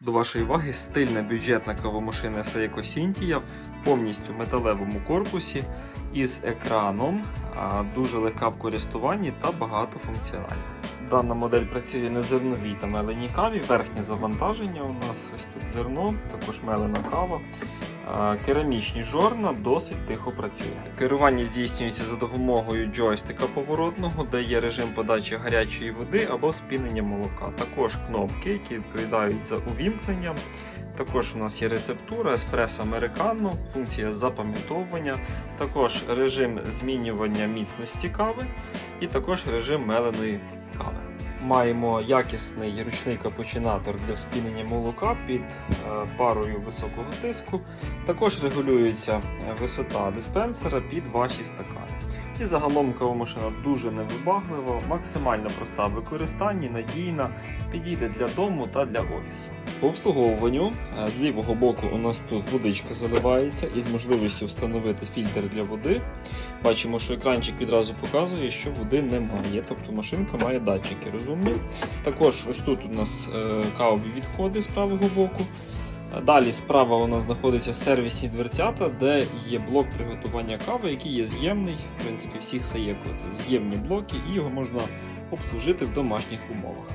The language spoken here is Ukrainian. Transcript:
До вашої уваги стильна бюджетна кавомашина Seiko Cintia в повністю металевому корпусі із екраном, дуже легка в користуванні та багатофункціональна. Дана модель працює на зерновій та меленій каві. Верхнє завантаження у нас ось тут зерно, також мелена кава. Керамічні жорна досить тихо працює. Керування здійснюється за допомогою джойстика поворотного, де є режим подачі гарячої води або спінення молока. Також кнопки, які відповідають за увімкнення. Також у нас є рецептура, еспресо американо, функція запам'ятовування, також режим змінювання міцності кави і також режим меленої кави. Маємо якісний ручний капучинатор для вспінення молока під е, парою високого тиску. Також регулюється е, висота диспенсера під ваші стакани. І загалом кавомашина дуже невибаглива, максимально проста в використанні, надійна, підійде для дому та для офісу. По обслуговуванню е, з лівого боку у нас тут водичка заливається із можливістю встановити фільтр для води. Бачимо, що екранчик відразу показує, що води немає, тобто машинка має датчики розумні. Також ось тут у нас е, кавові відходи з правого боку. Е, Далі справа у нас знаходиться сервісні дверцята, де є блок приготування кави, який є з'ємний. В принципі, всіх Саєко це з'ємні блоки, і його можна обслужити в домашніх умовах.